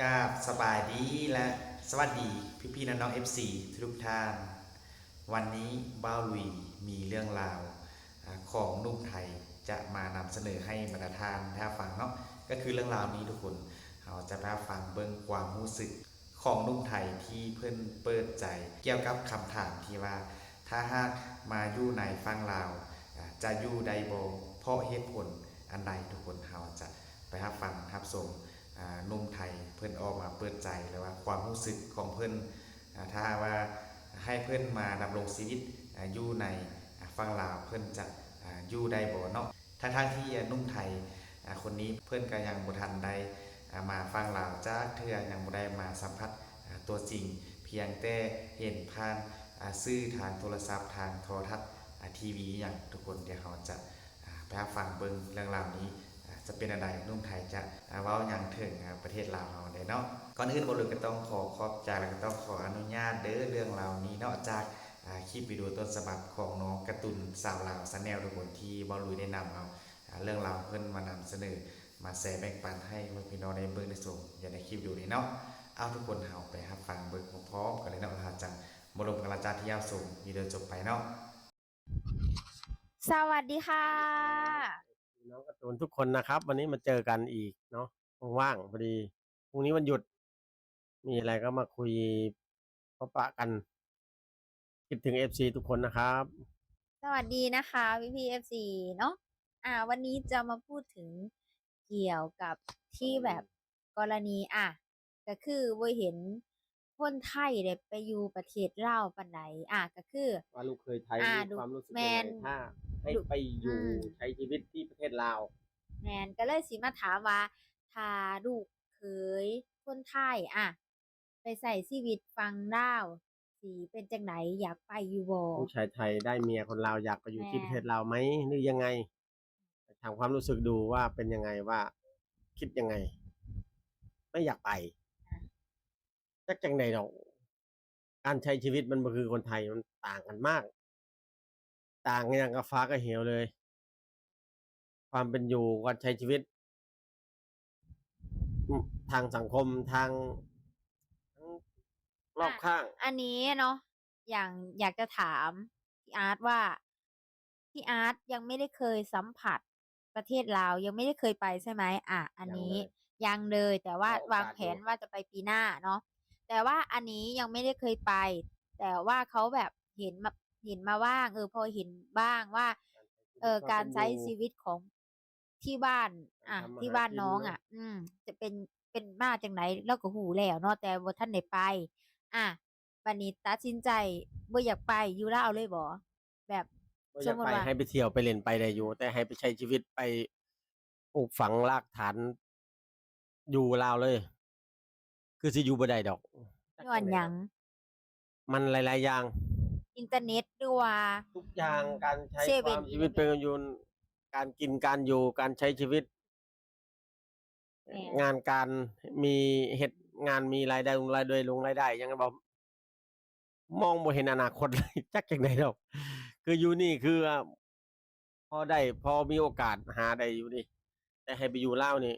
กาบสบายดีและสวัสดีพี่พี่ๆน้องๆ FC ทุกท่าน วันนี้บ้าวลุยมีเรื่องราวของนุ่มไทยจะมานำเสนอให้บรรดาทานท่าฟังเนาะก็คือเรื่องราวนี้ทุกคนเราจะมาฟังเบิ้งความรู้สึกของนุ่มไทยที่เพิ่อนเปิดใจ เกี่ยวกับคำถามที่ว่า ถ้าหากมาอยู่ในฟังลาวอ่าจะอยู่ใดบ่เพราะเหตุผลอันใดทุกคนเราจะไปรับฟังรับชม นุ่มไทยเพิ่อนออกมาเปิดใจแล้วว่าความรู้สึกของเพิ่อ่าถ้าว่าให้เพิ่อนมาดำรงชีวิตอยู่ในอ่าฝั่งลาวเพิ่อนจะอยู่ได้บ่เนาะทั้งทที่นุ่มไทยคนนี้เพิ่อนก็ยังบ่ทันได้มาฟังลาวจ้าเทื่อยังบ่ได้มาสัมผัสตัวจริง เพียงแต่เห็นผ่านอ่าสื่อทางโทรศัพท์ทางโทรทัศน์ทีวีอย่างทุกคนเดี๋ยวเขาจะไปรับฟังเบิ่งเรื่องราวนี้ จะเป็นอะไรนุ่มไทยจะเว้าอย่างถึงประเทศลาวเราได้เนาะก่อนอื่นบรุษก็ต้องขอขอบใจแล้วก็ต้องขออนุญาตเด้อเรื่องราวนี้เนาะจากคลิปวิดีโอต้นฉบับของน้องกร์ตูนสาวลาวสแนลทุกคนที่บอลุยได้นำเอาเรื่องราวเพิ่นมานำเสนอมาแชร์แบ่งปันให้พี่น้องได้เบิ่งได้ชมอย่างในคลิปดีโอนี้เนาะเอาทุกคนเฮาไปรับฟังเบิ่งพร้อมๆกันเลยเนาะเราจะบรมกราจารย์ที่ยาวสูงวิดีโอจบไปเนาะสวัสดีค่ะ น้องการ์ตูนทุกคนนะครับ วันนี้มาเจอกันอีกเนาะว่างๆพอดีพรุ่งนี้วันหยุด มีอะไรก็มาคุยพบปะกันคิดถึงเอฟซีทุกคนนะครับ สวัสดีนะคะพี่พีเอฟซีเนาะอ่า วันนี้จะมาพูดถึงเกี่ยวกับที่แบบกรณีอะก็คือเว่าเห็น คนไทยเด็ไปอยู่ประเทศลาวปันไหนอะก็คือ ว่าลูกเคยไทยอ่ามีดูความรู้สึกแมยังน ไงถ้าให้ดูไปอยู่อืมใช้ชีวิตที่ประเทศลาว แมนก็เลยสิมาถามว่าถ้าลูกเคยคนไทยอะ ไปใส่ชีวิตฟังดาวสีเป็นจังไหนอยากไปอยู่บ่ ผู้ชายไทยได้เมียคนลาวอยากไปอยู่ที่แม่ ประเทศลาวไหมหรือยังไงถามความรู้สึกดูว่าเป็นยังไงว่า คิดยังไง ไม่อยากไป จักจังใดดอก การใช้ชีวิตมันบ่คือคนไทยมันต่างกันมาก ต่างกันอย่างกับฟ้ากับเหวเลย ความเป็นอยู่การใช้ชีวิตอืมทางสังคมทางทั้งรอบข้าง อันนี้เนาะอย่างอยากจะถามพี่อาร์ตว่าพี่อาร์ตยังไม่ได้เคยสัมผัสประเทศลาวยังไม่ได้เคยไปใช่ไหมอะ อันนี้ยังเลยแต่ว่าขอโอกาสวางแผนอยู่ว่าจะไปปีหน้าเนาะ แต่ว่าอันนี้ยังไม่ได้เคยไป แต่ว่าเขาแบบเห็นมาเห็นมาว่างเออพอเห็นบ้างว่า เออการใช้ชีวิตของที่บ้าน อะทำมาที่หาบ้านกินน้องเนอะอะ อืม จะเป็นเป็นมาจังไหนแล้วก็หูแล้วเนาะแต่ว่าท่านได้ไป อะบันนี้ตัดสินใจบ่อยากไปอยู่ลาวเลยบ่แบบบ่อยากสมมุติไปว่าให้ไปเที่ยวไปเล่นไปได้อยู่ แต่ให้ไปใช้ชีวิตไปปลูกฝังรากฐานอยู่ลาวเลย คือสิอยู่บ่ได้ดอก ย้อนหยัง มันหลาย ๆ อย่าง อินเทอร์เน็ตหรือว่า ทุกอย่างการใช้เซเว่คนวามชีวิตเป็นอยู่การกินการอยู่การใช้ชีวิตแม่นงานการมีเฮ็ดงานมีรายได้ลงรายได้ลงรายได้ยังไงบ่มองบ่เห็นอนาคตเลย จักจังไดดอก คืออยู่นี่คืออ่าพอได้พอมีโอกาสหาได้อยู่นี่แต่ให้ไปอยู่ลาวนี่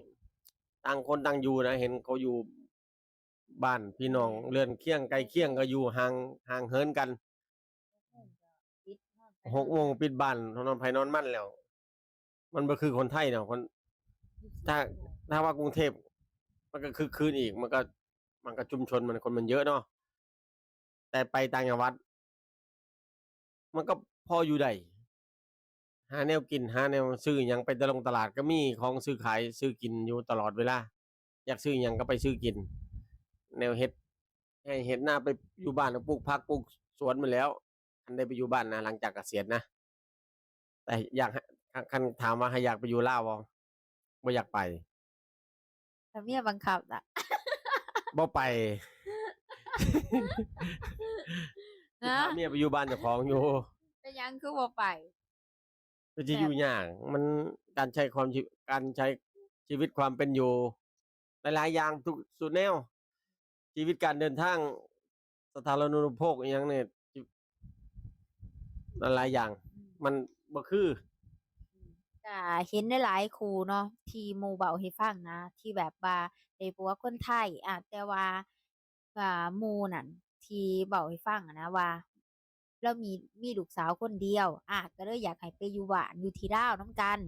ต่างคนต่างอยู่นะเห็นเขาอยู่ บ้านพี่น้องเรือนเคียงไกลเคียงก็อยู่ห่างห่างเหินกันหกโมงปิดบ้านนอนไผนอนมันแล้ว มันบ่คือคนไทยเนาะคน ถ้าถ้าว่ากรุงเทพมันก็คือคืนอีก มันก็ มันก็ชุมชนมันคนมันเยอะเนาะแต่ไปต่างจังหวัด มันก็พออยู่ได้หาแนวกินหาแนวซื้อหยังไปตะลงตลาดก็มีของซื้อขายซื้อกินอยู่ตลอดเวลาอยากซื้อหยังก็ไปซื้อกิน แนวเฮ็ดให้เฮ็ดหน้าไปอยู่บ้านก็ปลูกผักปลูกสวนมาแล้ว อันได้ไปอยู่บ้านนะหลังจากเกษียณนะ แต่อยากให้คันถามว่าให้อยากไปอยู่ลาวบ่บ่อยากไปถ้าเมียบังคับอะบ่ไปนะพาเมียไปอยู่บ้านเจ้าของอยู่เป็นหยังคือบ่ไปก็จะอยู่ยากมันการใช้ความชีการใช้ชีวิตความเป็นอยู่หลายๆอย่างทุกสุดแนว ชีวิตการเดินทางสาธารณูปโภคอหยังเนี่ยหลายๆอย่างอืมมันบ่คืออืมก็เห็นได้หลายครูเนาะที่หมู่เว้าให้ฟังนะ ที่แบบว่าได้ผัวคนไทยอ่าแต่ว่าอ่าหมู่นั่นที่เว้าให้ฟังอะนะว่าเรามีมีลูกสาวคนเดียว อะก็เลยอยากให้ไปอยู่บ้านอยู่ที่ลาวนำกัน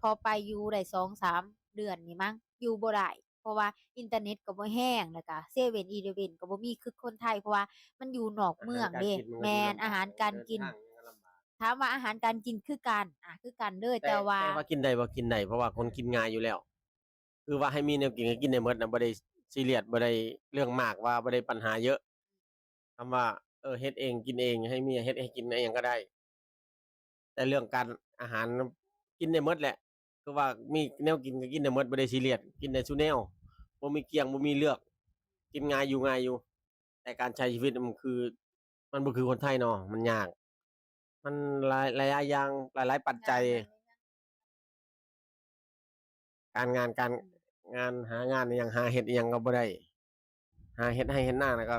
พอไปอยู่ได้2-3เดือนนี่มั้งอยู่บ่ได้ เพราะว่าอินเทอร์เน็ตก็บ่แรงแล้วก็เซเว่นอีเลฟเว่นก็บ่มีคือคนไทยเพราะว่ามันอยู่นอกเมืองเด้แม่นอาหารการกินถามว่าอาหารการกินคือกันอะคือกันเด้อแต่แต่ว่าแต่ว่ากินได้บ่กินได้เพราะว่าคนกินง่ายอยู่แล้ว คือว่าให้มีแนวกินก็กินได้หมดนะบ่ได้ซีเรียสบ่ได้เรื่องมากว่าบ่ได้ปัญหาเยอะคำว่าเออเฮ็ดเองกินเองให้เมียเฮ็ดให้กินอะไรหยังก็ได้ แต่เรื่องการอาหารกินได้หมดแหละ คือว่ามีแนวกินก็กินได้หมดบ่ได้ซีเรียสกินได้ซุแนวบ่มีเกี่ยงบ่มีเลือก กินง่ายอยู่ง่ายอยู่ แต่การใช้ชีวิตมันคือ มันบ่คือคนไทยเนาะมันยาก มันหลายหลายๆอย่างหลายๆปัจจัย การงานการงานหางานอหยังหาเฮ็ดอหยังก็บ่ได้หาเฮ็ดให้เฮ็ดหน้านะก็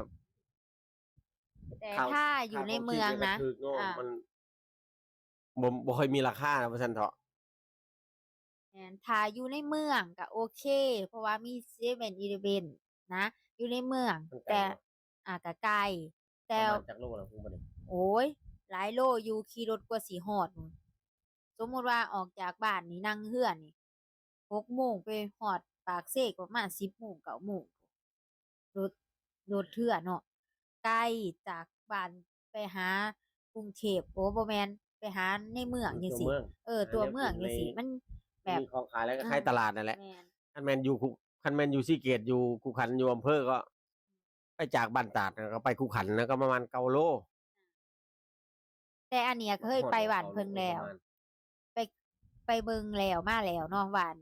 แต่ข่าว ถ้าอยู่ในเมืองนะค่าครชีพก็ถูกเนาะอ่ามั มันบ่บ่ค่อยมีราคานะว่าซั่นเถาะแม่น ถ้าอยู่ในเมืองก็โอเค เพราะว่ามีเซเว่นอีเลฟเว่นนะ อยู่ในเมือง มันไกล แต่เนาะอ่าก็ไกลปแต่ระมาณจักโลละพุ่นบ่ได้โอ้ยหลายโลอยู่ขี่รถกว่าสิฮอดนู่นสมมุติว่าออกจากบ้านนี่นั่งเรือนี่6โมงไปฮอดปากเซกประมาณ10โมง9โมงรถรถเทื่อเนาะไกลจากบ้านไปหากรุงเทพโอ้บ่แม่นไปหาในเมืองจังตัวซี่เมืองเออ ตัวเมืองหาแนวกินจังซี่ในมัน แบบมีของขายแล้วก็อืมขายตลาดนั่นแหละแม่นคันแม่นอยู่คุคันแม่นอยู่ซีเกตอยู่คูขันอยู่อำเภอก็ไปจากบ้านตาดก็ไปคูขันแล้วก็ประมาณ9โลแต่อันเนี้ยเคยไปหวานเพิ่งแล้วประมาณไปไปเบิ่งแล้วมาแล้วเนาะหวาน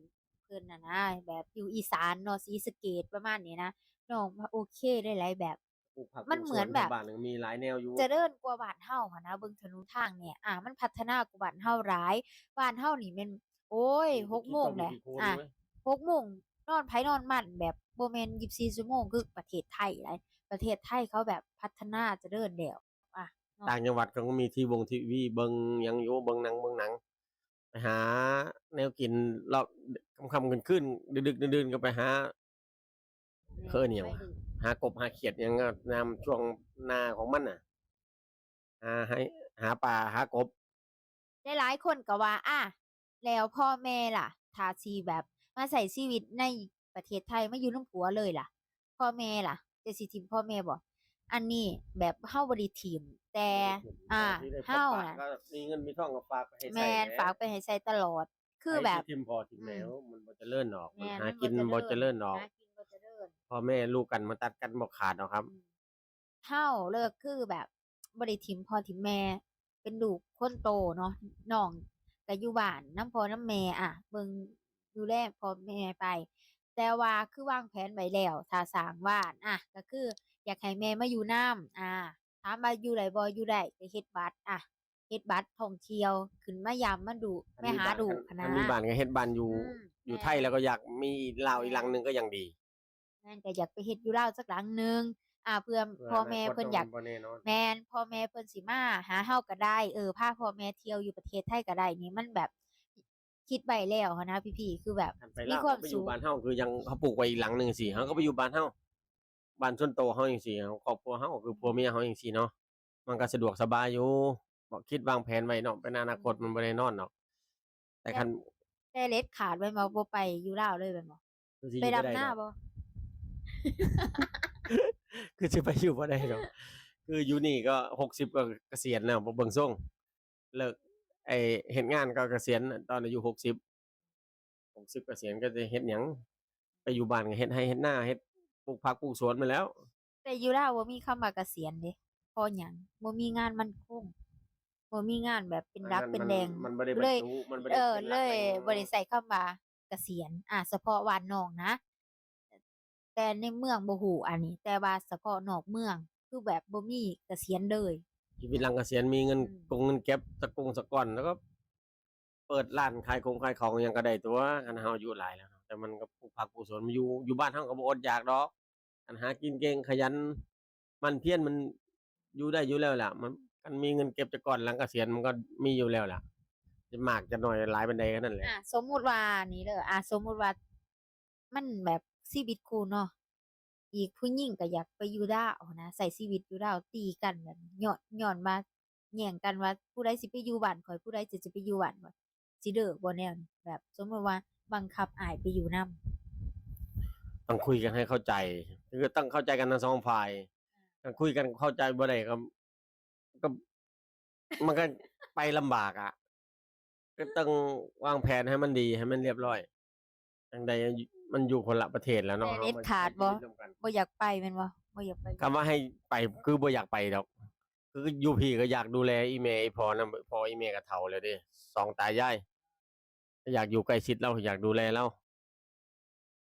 เพิ่นน่ะนะแบบอยู่อีสานเนาะศรีสะเกษประมาณนี้นะน้องว่าโอเคได้หลายแบบปลูกผักมันปลูกเหมือนสวแบบบ้านหนึงมีหลายแนวอยู่เจริญกว่าบ้านเฮาหั้นนะเบิ่งถนนทางเนี่ย อ่า มันพัฒนากว่าบ้านเฮาหลายบ้านเฮานี่แม่น โอ้ย6โมงแหละอะ6โมงนอนไผนอนมันแบบบ่แม่น24ชั่วโมงคือประเทศไทยหลายประเทศไทยเขาแบบพัฒนาเจริญแล้วอะต่างจังหวัดเขาก็มีทีวงทีวีเบิงหยังอยู่เบิงหนังเบิงหนังไปหา แนวกินรอบค่ำๆกันขึ้น ดึกๆดื่นๆก็ไปหาเคยเหนียวหากบหาเขียดหยังก็นำช่วงหนาของมันน่ะหาให้หาปลาหากบหลายๆคนก็ว่า อะ แล้วพ่อแม่ล่ะถ้าสิแบบมาใช้ชีวิตในประเทศไทยมาอยู่นำผัวเลยล่ะ พ่อแม่ล่ะจะสิทิมพ่อแม่บ่อันนี้แบบเฮาบ่ได้ทิมแต่อ่าที่ได้เฮาฝกน่ะก็มีเงินมีทองก็ฝากไปให้ใส่แม่นหละฝากไปให้ใช้ตลอด คือแบบไอ้ที่ทิมพอทิมแมวมันบ่เจริญดอกมันแม่นหามันกินบ่เจริญดอกหากินบ่เจริญพ่อแม่ลูกกันมาตัดกันบ่ขาดดอกครับอืมเฮาเลิกคือแบบบ่ได้ทิมพ่อทิมแม่ เป็นลูกคนโตเนาะน้อง ก็อยู่บ้านนํพ่อนํแม่อะเบิ่งดูแลพ่อแม่ไป แต่ว่าคือวางแผนไว้แล้วถ้าสร้างบ้านอะก็คือ อยากให้แม่มาอยู่นำอ่าถามว่าอยู่ได้บ่อยู่ได้ก็เฮ็ดบัตรอะเฮ็ดบัตรท่องเที่ยวขึ้นมายามมาดูแม่หาดูกหั้นถ้านะมีบ้านก็เฮ็ดบ้านอยู่มอยู่แม่นไทยแล้วก็อยากมีลาวอีกหลังหนึงก็ยังดี แม่นก็อยากไปเฮ็ดอยู่ลาวสักหลังหนึง อ่าเพื่อพ่อแม่เพิ่นอยากบ่แน่นอนแม่นพ่อแม่เพิ่นสิมาหาเฮาก็ได้เออพาพ่อแม่เที่ยวอยู่ประเทศไทยก็ได้นี่มันแบบคิดไว้แล้วหั้นนะพี่ๆคือแบบคันไปมีลาวความไปอสุยู่ขบ้านเฮาคือยังเขาปลูกไว้อีกหลังหนึงสิเฮาก็ไปอยู่บ้านเฮาบ้านส่วนโตวเฮาจังซี่ครอบครัวเฮาคือผัวเมียเฮาจังซี่เนาะมันก็สะดวกสบายอยู่บ่คิดวางแผนไว้เนาะเป็นอนาคตมันบ่ได้นอนเนาะแต่คันแต่เล็ดขาดไว้มาบ่ไปอยู่ลาวเลยแม่นบ่คือสิอไปยู่ดำบ่หได้น้าดอกบ่ คือสิไปอยู่บ่ได้ดอกคืออยู่นี่ก็60ก็เกษียณแล้วบ่เบิ่งทรงเลิกไอ้เฮ็ดงานก็เกษียณตอนอายุ60 60เกษียณก็จะเฮ็ดหยังไปอยู่บ้านก็เฮ็ดไร่เฮ็ดนาเฮ็ดปลูกผักปลูกสวนมาแล้ว แต่อยู่ลาวบ่มีคำว่าเกษียณเด้เพราะหยังบ่มีงานมั่นคงบ่มีงานแบบเป็นรักอัเป็นแดงมันบ่ได้บรเลรยจุมันบ่ได้เออป็นหเลกยเป็นบ่ได้ใส่คำว่าเกษียณอ่าเฉพาะวานน้องนะ แต่ในเมืองบ่ฮู้อันนี้ แต่ว่าเฉพาะนอกเมือง คือแบบบ่มีเกษียณเลย ชีวิตหลังเกษียณมีเงินอืม กงเงินเก็บตะกงสะก่อนแล้วก็ เปิดร้านขายของขายของหยังก็ได้ตัวคันเฮาอายุหลายแล้วเนาะแต่มันก็ปลูกผักปลูกสวนมันอยู่อยู่บ้านเฮาก็บ่อดอยากดอกคันหากินเก่งขยันหมันเพียรมันอยู่ได้อยู่แล้วล่ะ มันคันมีเงินเก็บแต่ก่อนหลังเกษียณมันก็มีอยู่แล้วล่ะ จะมากจะน้อยหลายบันไดแค่นั้นแหละ อะสมมุติว่านี่เด้ออะสมมุติว่า มันแบบ ชีวิตคู่เนาะอีกผู้หญิงก็อยากไปอยู่ดาวนะใส่ชีวิตอยู่ดาวตีกันแบบย้อนย้อนมาแย่งกันว่าผู้ใดสิไปอยู่บ้านข่อยผู้ใดจะจะไปอยู่บ้านข่อยสิเด้อบ่แนวนี้แบบสมมุติว่าบังคับอ้ายไปอยู่นํต้องคุยกันให้เข้าใจคือต้องเข้าใจกันทั้งสองฝ่ายถ้าคุยกันเข้าใจบ่ได้ก็ก็มันก็ไปลำบากอะก็ต้องวางแผนให้มันดีให้มันเรียบร้อยจังใด มันอยู่คนละประเทศแล้วเนาะแต่เด็ดขาดบ่ เรมาใช้ชีวิตร่วมกันบ่อยากไปแม่นบ่บ่อยากไปคำว่าให้ไปคือบ่อยากไปดอก คืออยู่พี่ก็อยากดูแลอีเมอีพอนะพออีเมก็เฒ่าแล้วเด้สองตายายก็อยากอยู่ใกล้ชิดเราอยากดูแลเรา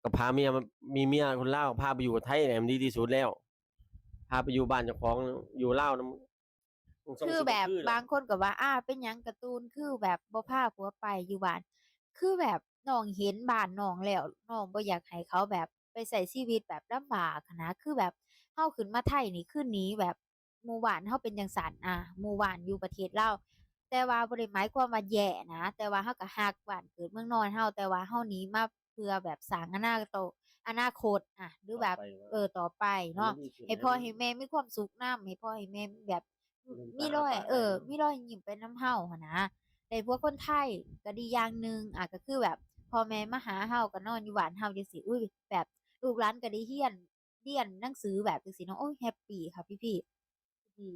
ก็พาเมียมามีเมียคนลาวพาไปอยู่ไทยเนี่ยมันดีที่สุดแล้วพาไปอยู่บ้านเจ้าของอยู่ลาวนะมันส่งคือสิแบบคือบางคนก็ว่าอ้าเป็นหยังการ์ตูนคือแบบบ่พาผัวไปอยู่บ้าน คือแบบ น้องเห็นบ้านน้องแล้วน้องบ่อยากให้เขาแบบไปใช้ชีวิตแบบลำบากหั้นนะคือแบบเฮาขึ้นมาไทยนี่คือหนีแบบหมู่บ้านเฮาเป็นจังซั่นอะหมู่บ้านอยู่ประเทศลาวแต่ว่าบ่ได้หมายความว่าแย่นะ แต่ว่าเฮาก็ฮักบ้านเกิดเมืองนอนเฮาแต่ว่าเฮาหนีมาเพื่อแบบสร้างอนาโตอนาคตอะหรือแบบต่ไปว่าเออต่อไปเนาะมัดีขึ้นให้พ่อให้แม่มีความสุขนำให้พ่อให้แม่แบบลืมมีตารอยปากเออได้มีรอยยิ้มเป็นน้ำเฮาหั้นนะแต่พวกคนไทยก็ดีอย่างหนึ่งอะก็คือแบบ พ่อแม่มาหาเฮาก็นอนอยู่บ้านเฮาจังซี่อุ้ยแบบลูกหลานก็ได้เรียนเรียนหนังสือแบบจังซี่เนาะโอ้ยแฮปปี้ค่ะพี่ๆดี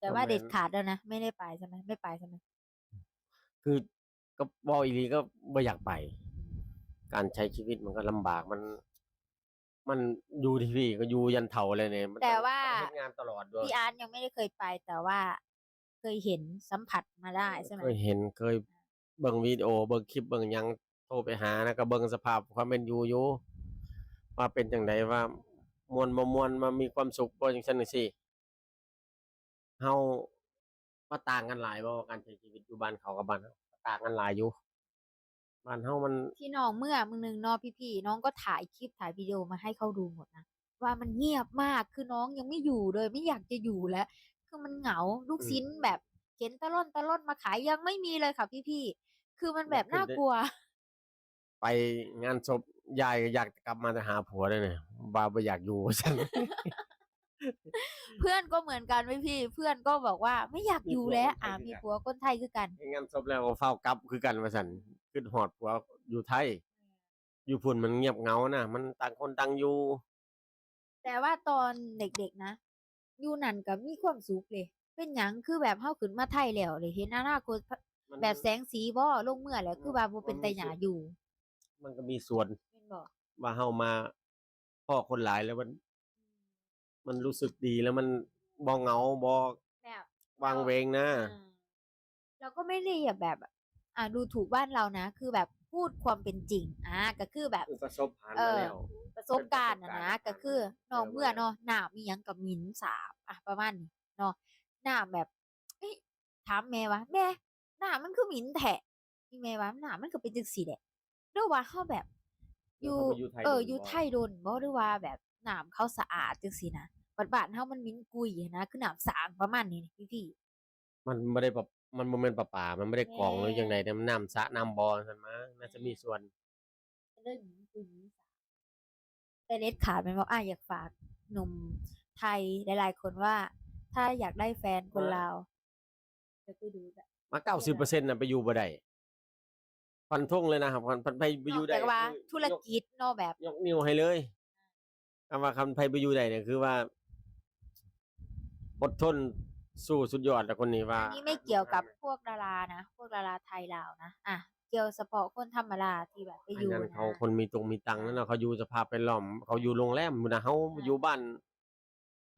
แต่ว่าเด็ดขาดแล้วนะไม่ได้ไปใช่ไหมไม่ไปใช่ไหมคือก็บออีหลีก็บ่อยากไป การใช้ชีวิตมันก็ลำบากมัน มันอยู่ที่พี่ก็อยู่ยันเฒ่าเลยเนี่ยมันแต่องว่าต้องเฮ็ดงานตลอดด้วยพี่อาร์ตยังไม่ได้เคยไปแต่ว่า เคยเห็นสัมผัสมาได้ใช่ไหมเคยเห็นเคย เบิ่งวิดีโอเบิ่งคลิปเบิ่งหยังโทรไปหานะก็เบิ่งสภาพความเป็นอยู่อยู่ว่าเป็นจังไดว่ามวนบ่มวนมามีความสุขบ่จังซั่นจังซี่เฮาว่าต่างกันหลายบ่การใช้ชีวิตอยู่บ้านเขากับบ้านเฮาต่างกันหลายอยู่บ้านเฮามันที่น้องเมื่อมึงนึงเนอพี่ๆน้องก็ถ่ายคลิปถ่ายวิดีโอมาให้เขาดูหมดนะว่ามันเงียบมากคือน้องยังไม่อยู่เลยไม่อยากจะอยู่แล้ว คือมันเหงาลูกอืม ชิ้นแบบเข็นตะล่อนตะล่อนมาขายยังไม่มีเลยค่ะพี่ๆ คือมันแบบอยากขึ้นน่ากลัว ไปงานศพยายก็อยากกลับมาแต่หาผัวเลยเนี่ยบ่าบ่อยากอยู่ว่าซั่นเพื่อนก็เหมือนกันไหมพี่ เพื่อนก็บอกว่าไม่อยากมีอยู่ผัวแล้วคนไทยอ่าคือมีกันผัวคนไทยคือกันไปงานศพแล้วก็เฝ้ากลับคือกันว่าซั่นขึ้นฮอดผัวอยู่ไทย อยู่พุ่นมันเงียบเหงานะมันต่างคนต่างอยู่ แต่ว่าตอนเด็กๆนะอยู่นั่นก็มีความสุขเลย เป็นหยังคือแบบเฮาขึ้นมาไทยแล้วเลยเห็นอนาคตมัน แบบแสงสีบ่ลงเมื่อแล้วคือว่าบ่เป็นตาหยาอยู่ มันก็มีส่วนแม่นบ่ว่าเฮามาพ่อคนหลายแล้วมัน มันรู้สึกดีแล้วมันบ่เหงาบ่แบบวางเวงนะอ่าเราก็ไม่ได้แบบ อ่าดูถูกบ้านเรานะ คือแบบพูดความเป็นจริง อ่าก็คือแบบคือประสบผ่านเอมาอแล้วประสบการณ์นะเป็นประสบนะการณ์ก็คือผ่านมาน้องแล้วเมื่อเนาะน้ำมีหยังกับหมินสาบอะประมาณนี้เนาะน้ำแบบเอ้ยถามแม่ว่าแม่ น้ำมันคือหมินแทะพี่แม่ว่าน้ำมันก็เป็นจังซี่แหละหรือว่าเฮาแบบ อยู่แล้วเขาไปอยู่ไทยเออโดนอยู่บ่ไทยโดนบ่หรือว่าแบบน้ำเขาสะอาดจังซี่นะบัดบ้านเฮามันหมินกุยนะคือน้ำสางประมาณนี้พี่พี่มันบ่ได้ปะมันบ่แม่นประปามันไม่ได้กรองหรือแม่จังไดแต่มันน้ำสระน้ำบ่อซั่นมาน่าจะมีส่วนเรื่องหมินกุยหมินสางแต่เล็ดขาดแม่นบ่อะอยากฝากหนุ่มไทยหลายๆคนว่า ถ้าอยากได้แฟนคนว่าลาวจะไปดู แบบมา90%น่ะไปอยู่บ่ได้ฟันธงเลยนะครับคันคันไปไปอยู่นอกได้จากว่าคือธุรกิจเนาะแบบ ยกนิ้วให้เลยคำว่าคำไผไปอยู่ได้เนี่ยคือว่าอดทนสู้สุดยอดแล้วคนนี้ว่า อันนี้ไม่เกี่ยวกับพวกดารานะ พวกดาราไทยลาวนะ อะ เกี่ยวเฉพาะคนธรรมดาที่แบบไปอัอนยู่นั้นนะเขาคนมีตรงมีตังค์นั่นนะเขาอยู่สภาพเป็นล้อม เขาอยู่โรงแรมพุ่นนะเขาอยู่บ้าน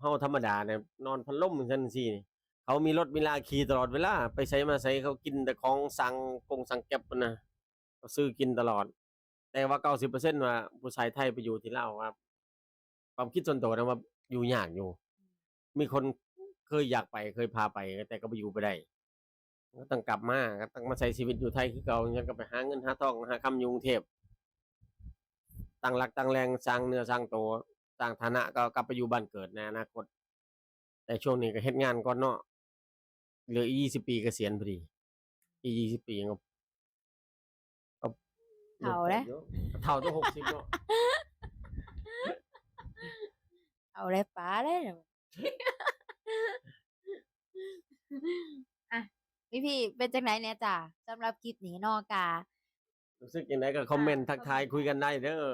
เฮาธรรมดาเนี่ยนอนพัดลมจังซี่นี่ เขามีรถมีลาขี่ตลอดเวลา ไปใช้มาใช้เขากินแต่ของสั่งกงสั่งแก็บนะเขาซื้อกินตลอด แต่ว่า90%ว่าผู้ชายไทยไปอยู่ที่ลาวว่าความคิดส่วนตัวนะว่าอยู่ยากอยู่ มีคนเคยอยากไปเคยพาไป แต่ก็ไปอยู่บ่ได้ก็ต้องกลับมาก็ต้องมาใช้ชีวิตอยู่ไทยคือเก่ายังก็ไปหาเงินหาทองหาคำยุงเทพตั้งหลักตั้งแรงสร้างเนื้อสร้างตัวสร้างฐานะก็กลับไปอยู่บ้านเกิดในอนาคต แต่ช่วงนี้ก็เฮ็ดงานก่อนเนาะ เหลืออีก20ปีเกษียณพอดี อีกยี่สิบปีก็ก็เฒ่าแล้ว เท่าต้องหกสิบเนาะเอาได้ป้าได้เดี๋ยวอะพี่พี่ๆเป็นจังไหนเนี่ยจ้ะสำหรับคลิปนี้เนอกา รู้สึกยังไงก็คอมเมนต์ทักทายคุยกันได้เด้อ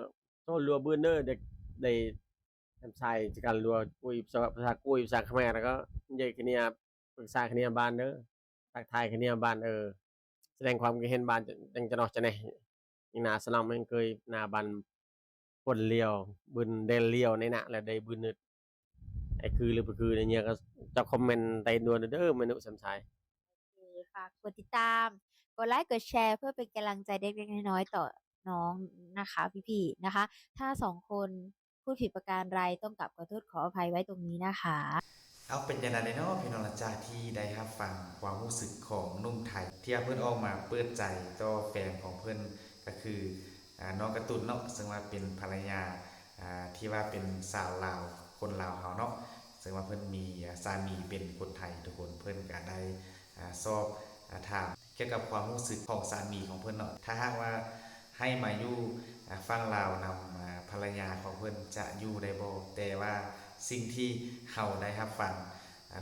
โต้รัวบื้นเด้อเด็กได้ทำชายจากการรัวคุยภาษาภาษากุยภาษาเขมรแล้วก็เยอะคเนีย ปรึกษาคเนียบานเด้อทักทายคเนียบานเออ แสดงความคิดเห็นบานจังจะนอกจะไหนยังนาสลัมมันเคยนาบานปนเลียวบึนเดนเลียวในหนะแล้วได้บึนนึดไอ้คือหรือบ่คือในเนี่ยก็จะคอมเมนต์ใต้นัวเด้อมนุษย์สำชายฝากกดติดตาม กดไลค์กดแชร์เพื่อเป็นกำลังใจเล็กๆน้อยๆต่อน้องนะคะพี่ๆนะคะ ถ้าสองคนพูดผิดประการใดต้องกลับขอโทษขออภัยไว้ตรงนี้นะคะ เอาเป็นยังไงเนาะพี่น้องละจ้าที่ได้รับฟังความรู้สึกของนุ่มไทย ที่เพิ่อนออกมาเปิดใจต่อแฟนของเพิ่อนก็คือน้องกร์ตูนเนาะซึ่งว่าเป็นภรรยาที่ว่าเป็นสาวลาวคนลาวเฮาเนาะซึ่งว่าเพิ่อนมีสามีเป็นคนไทยทุกคนเพิ่อนก็ได้อ่าสอบถามเกี่ยวกับความรู้สึกของสามีของเพิ่อนเนาะถ้าหากว่าให้มาอยู่ฟังลาวนำอ่าภรรยาของเพิ่อนจะอยู่ได้บ่แต่ว่า สิ่งที่เฮาได้รับฟัง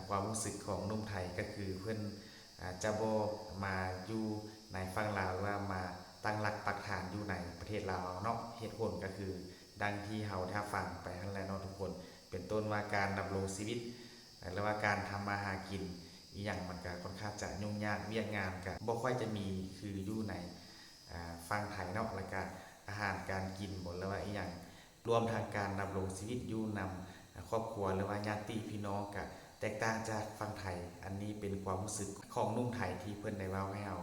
ความรู้สึกของนุ่มไทยก็คือเพื่อนจะโบมาอยู่ในฝั่งลาวว่ามาตั้งหลักปักฐานอยู่ในประเทศลาวเนาะเหตุผลก็คือ ดังที่เฮาได้ฟังไปทั้งแล้วเนาะทุกคน เป็นต้นว่าการดำรงชีวิตหรือว่าการทำมาหากินอีหยังมันก็ค่อนข้างจะยุ่งยากเวียกงานก็บ่ค่อยจะมีคืออยู่ในอ่าฝั่งไทยเนาะแล้วก็อาหารการกินหมดแล้วว่าอีหยังรวมทางการดำรงชีวิตอยู่นำ ครอบครัวหรือว่าญาติพี่น้องก็แตกต่างจากฝั่งไทย อันนี้เป็นความรู้สึกของนุ่มไทยที่เพิ่อนได้ว้าให้เรา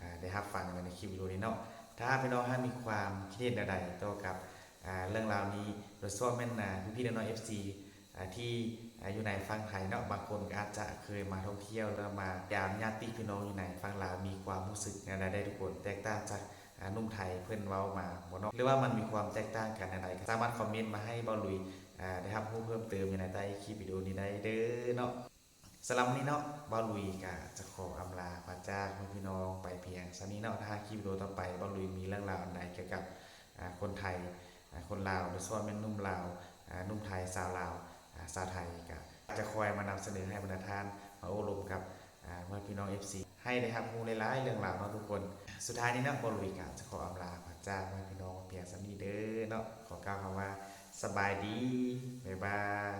อ่าได้รับฟังในคลิปวิดีโอนี้เนาะ ถ้าพี่น้องท่ามีความคิดเห็นใดๆต่อกับเรื่องราวนี้โดยเฉพาะแม่นพี่ๆน้องๆ FC อ่าที่อยู่ในฝั่งไทยเนาะบางคนก็อาจจะเคยมาท่องเที่ยวแล้วมายามญาติพี่น้องอยู่ในฝั่งลาวมีความรู้สึกใดๆได้ทุกคนแตกต่างจากนุ่มไทยเพิ่อนเว้ามาบ่เนาะหรือว่ามันมีความแตกต่างกันใดๆก็สามารถคอมเมนต์มาให้บาลุย ได้รับรู้เพิ่มเติมอยู่ในใต้คลิปวิดีโอนี้ได้เด้อเนาะสำหรับนี้เนาะบ้าลุยกะจะขออำลาพระเจ้าพี่น้องไปเพียงสำนี้เนาะถ้าคลิปวิดีโอต่อไปบ้าลุยมีเรื่องราวอันใดเกี่ยวกับคนไทยคนลาวโดยเฉพาะแม่นนุ่มลาวนุ่มไทยสาวลาวสาวไทยกะจะคอยมานำเสนอให้บรรดาท่านมาโอ้ลมกับเมื่อพี่น้อง FC ให้ได้รับรู้หลายเรื่องราวเนาะทุกคน สุดท้ายนี้เนาะบ้าลุยกะจะขออำลาพระเจ้าเมื่อพี่น้องเพียงสำนี้เด้อเนาะขอกล่าวคำว่า สบายดี บ๊ายบาย